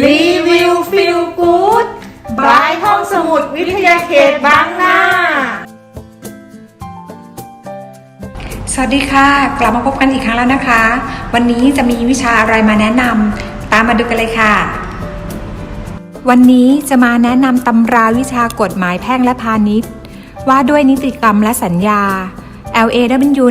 รีวิวฟิลกู๊ดบายห้องสมุดวิทยาเขตบางนา สวัสดีค่ะ กลับมาพบกันอีกครั้งแล้วนะคะ วันนี้จะมีวิชาอะไรมาแนะนำตามมาดูกันเลยค่ะ วันนี้จะมาแนะนำตำราวิชากฎหมายแพ่งและพาณิชย์ ว่าด้วยนิติกรรมและสัญญา LAW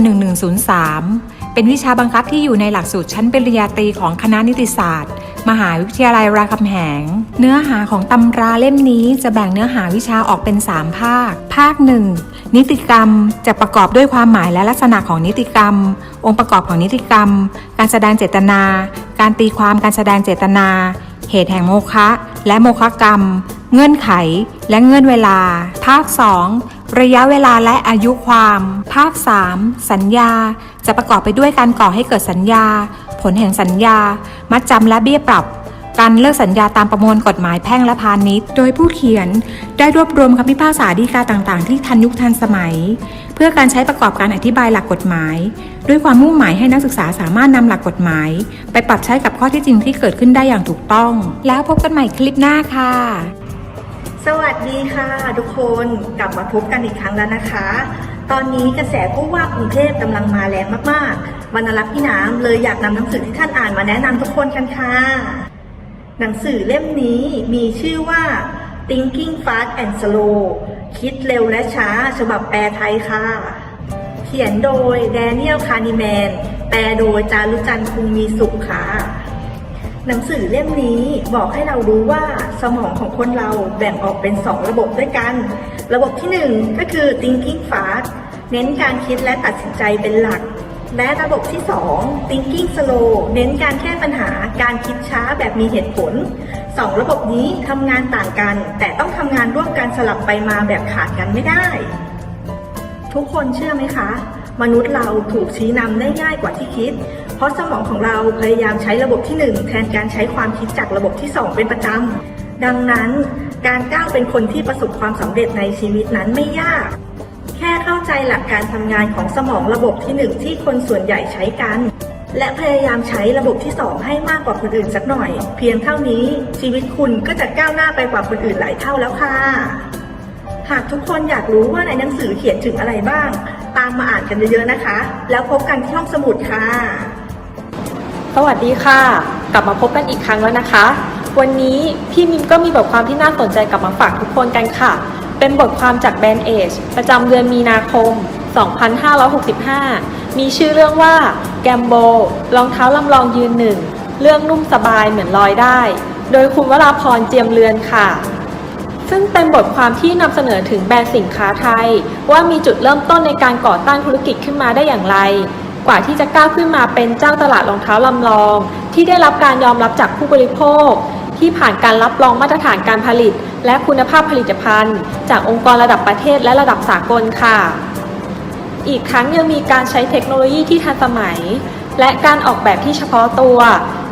1103 เป็นวิชาบังคับที่อยู่ในหลักสูตรชั้นปริญญาตรีของคณะนิติศาสตร์ มหาวิทยาลัยรามคำแหง เนื้อหาของตำราเล่มนี้จะแบ่งเนื้อหาวิชาออกเป็น 3 ภาค ภาคหนึ่งนิติกรรมจะประกอบด้วยความหมายและลักษณะของนิติกรรม องค์ประกอบของนิติกรรม การแสดงเจตนา การตีความการแสดงเจตนา เหตุแห่งโมฆะและโมฆะกรรม เงื่อนไขและเงื่อนเวลา ภาค 2ระยะเวลาและอายุความ ภาค 3 สัญญา จะประกอบไปด้วยการก่อให้เกิดสัญญา ผลแห่งสัญญา มัดจำและเบี้ยปรับ การเลิกสัญญาตามประมวลกฎหมายแพ่งและพาณิชย์ โดยผู้เขียนได้รวบรวมคำพิพากษาฎีกาต่างๆ ที่ทันยุคทันสมัย เพื่อการใช้ประกอบการอธิบายหลักกฎหมาย ด้วยความมุ่งหมายให้นักศึกษาสามารถนำหลักกฎหมาย ไปปรับใช้กับข้อเที่จริงที่เกิดขึ้นได้อย่างถูกต้อง แล้วพบกันใหม่คลิปหน้าค่ะสวัสดีค่ะ ทุกคนกลับมาพบกันอีกครั้งแล้วนะคะ ตอนนี้กระแสผู้ว่ากรุงเทพกำลังมาแรงมากๆวรรณรักษ์พี่น้ำเลยอยากนำหนังสือที่ท่านอ่านมาแนะนำทุกคนกันค่ะหนังสือเล่มนี้มีชื่อว่า Thinking Fast and Slow คิดเร็วและช้า ฉบับแปลไทยค่ะ เขียนโดยแดเนียลคานิแมน แปลโดยจารุจันทร์คุงมีสุขค่ะ หนังสือเล่มนี้บอกให้เรารู้ว่าสมองของคนเราแบ่งออกเป็น 2 ระบบด้วยกัน ระบบที่ 1 ก็คือ thinking fast เน้นการคิดและตัดสินใจเป็นหลัก และระบบที่ 2 thinking slow เน้นการแก้ปัญหาการคิดช้าแบบมีเหตุผล 2 ระบบนี้ทำงานต่างกัน แต่ต้องทำงานร่วมกันสลับไปมาแบบขาดกันไม่ได้ ทุกคนเชื่อไหมคะ มนุษย์เราถูกชี้นำได้ง่ายกว่าที่คิด เพราะสมองของเราพยายามใช้ระบบที่ 1 แทนการใช้ความคิดจากระบบที่ 2 เป็นประจำ ดังนั้นการก้าวเป็นคนที่ประสบความสำเร็จในชีวิตนั้นไม่ยาก แค่เข้าใจหลักการทำงานของสมองระบบที่ 1 ที่คนส่วนใหญ่ใช้กัน และพยายามใช้ระบบที่ 2 ให้มากกว่าคนอื่นสักหน่อย เพียงเท่านี้ชีวิตคุณก็จะก้าวหน้าไปกว่าคนอื่นหลายเท่าแล้วค่ะ หากทุกคนอยากรู้ว่าในหนังสือเขียนถึงอะไรบ้าง ตามมาอ่านกันเยอะๆนะคะ แล้วพบกันที่ห้องสมุดค่ะ สวัสดีค่ะ กลับมาพบกันอีกครั้งแล้วนะคะ วันนี้พี่มิมก็มีบทความที่น่าสนใจกลับมาฝากทุกคนกันค่ะ เป็นบทความจากแบรนด์เอชประจำเดือนมีนาคม 2565 มีชื่อเรื่องว่าแกมโบรองเท้าลำลองยืนหนึ่งเรื่องนุ่มสบายเหมือนลอยได้ โดยคุณวราพรเจียมเรือนค่ะ ซึ่งเป็นบทความที่นำเสนอถึงแบรนด์สินค้าไทย ว่ามีจุดเริ่มต้นในการก่อตั้งธุรกิจขึ้นมาได้อย่างไร กว่าที่จะก้าวขึ้นมาเป็นเจ้าตลาดรองเท้าลำลอง ที่ได้รับการยอมรับจากผู้บริโภค ที่ผ่านการรับรองมาตรฐานการผลิต และคุณภาพผลิตภัณฑ์ จากองค์กรระดับประเทศและระดับสากลค่ะ อีกครั้งยังมีการใช้เทคโนโลยีที่ทันสมัย และการออกแบบที่เฉพาะตัว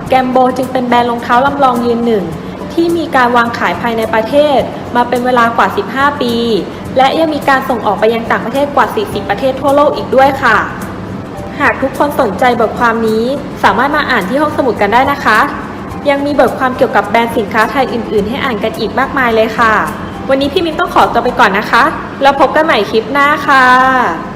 แกมโบจึงเป็นแบรนด์รองเท้าลำลองยืนหนึ่ง ที่มีการวางขายภายในประเทศ มาเป็นเวลากว่า 15 ปี และยังมีการส่งออกไปยังต่างประเทศกว่า 40 ประเทศทั่วโลกอีกด้วยค่ะ หากทุกคนสนใจบทความนี้สามารถมาอ่านที่ห้องสมุดกันได้นะคะ ยังมีบทความเกี่ยวกับแบรนด์สินค้าไทยอื่น ๆ ให้อ่านกันอีกมากมายเลยค่ะ วันนี้พี่มิ้นต้องขอตัวไปก่อนนะคะ แล้วพบกันใหม่คลิปหน้าค่ะ